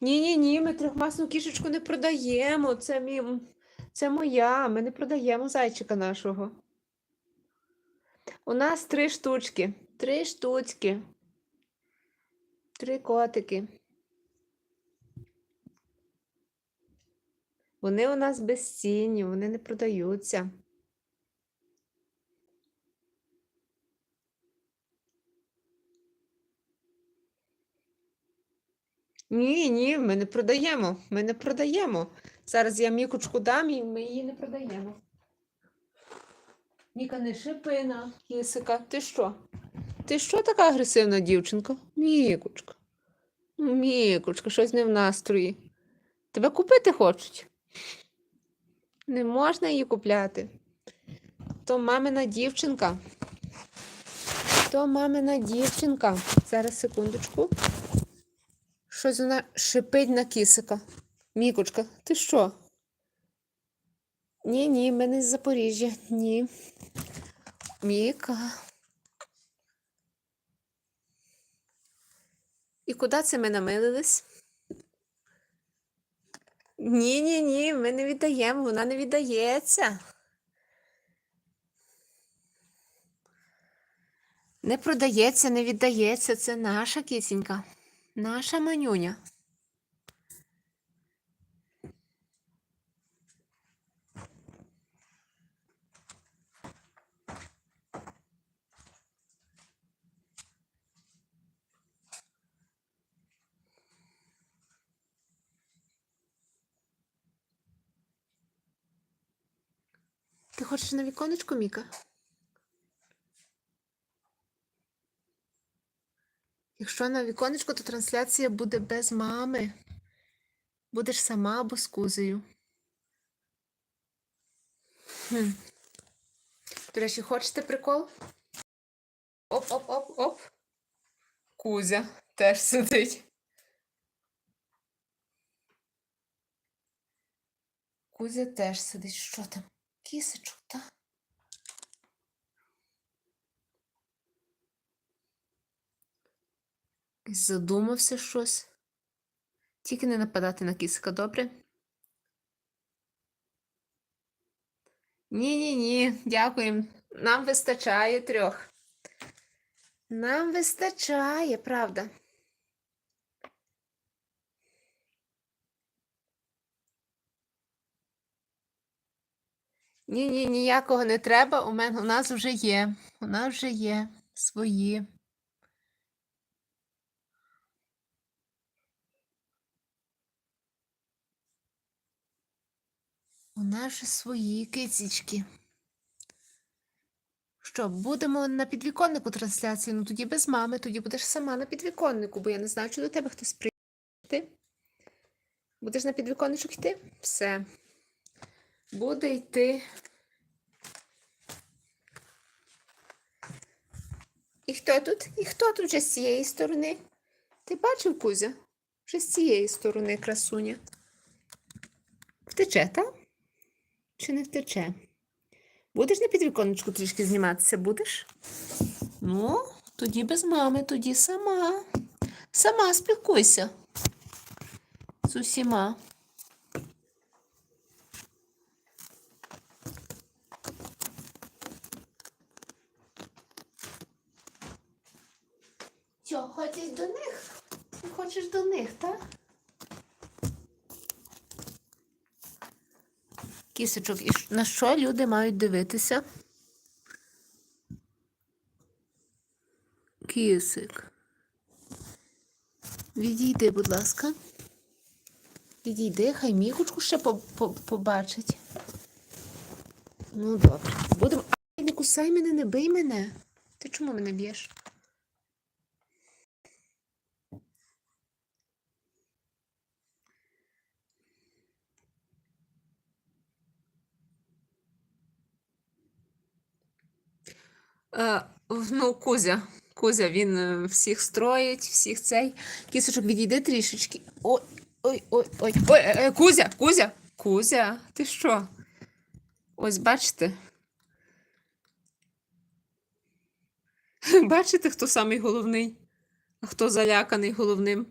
Ні-ні, ні, ми трьохмасну кішечку не продаємо. Це мій... це моя. Ми не продаємо зайчика нашого. У нас три штучки. Три штучки. Три котики. Вони у нас безцінні, вони не продаються. Ні, ні, ми не продаємо. Ми не продаємо. Зараз я мікочку дам і ми її не продаємо. Ніка, не шипи на кисика. Ти що? Ти що така агресивна дівчинка? Мікочка. Ну, Мікочка, щось не в настрої. Тебе купити хочуть? Не можна її купляти. То мамина дівчинка. То мамина дівчинка. Зараз секундочку. Щось вона шипить на кисика. Мікочка, ти що? Ні, ні, ми не з Запоріжжя. Ні. Міка. І куди це ми намилились? Ні, ні, ні, ми не віддаємо, вона не віддається. Не продається, не віддається. Це наша кисенька. Наша манюня. Ти хочеш на віконечко, Міка? Якщо на віконечко, то трансляція буде без мами. Будеш сама або з кузею. Хм. До речі, хочете прикол? Оп-оп-оп-оп. Кузя теж сидить. Кузя теж сидить. Що там? Кісочок, так? Задумався щось. Тільки не нападати на кісика, добре? Ні-ні-ні, дякуємо. Нам вистачає трьох. Нам вистачає, правда. Ні, ні, ніякого не треба. У мене у нас вже є. У нас вже є свої. У нас же свої кицічки. Що, будемо на підвіконнику трансляції? Ну тоді без мами, тоді будеш сама на підвіконнику, бо я не знаю, чи до тебе хтось прийде. Будеш на підвіконничок йти? Все. Буде йти. І хто тут? І хто тут вже з цієї сторони? Ти бачив, Кузя? Вже з цієї сторони красуня. Втече, так? Чи не втече? Будеш на підвіконечку трішки зніматися, будеш? Ну, тоді без мами, тоді сама. Сама спілкуйся з усіма. Що, хочеш до них? Ти хочеш до них, так? Кісочок, і на що люди мають дивитися? Кісик. Відійди, будь ласка. Відійди, хай мікочку ще по- по- побачить. Ну, добре. Будемо. Ай, не кусай мене, не бий мене. Ти чому мене б'єш? Ну, Кузя. Кузя, він е, всіх строїть, всіх цей. Кісочок, відійди трішечки. Ой, ой, ой, ой, ой, е, е, Кузя, Кузя, Кузя, ти що? Ось бачите? Бачите, хто самий головний? А хто заляканий головним?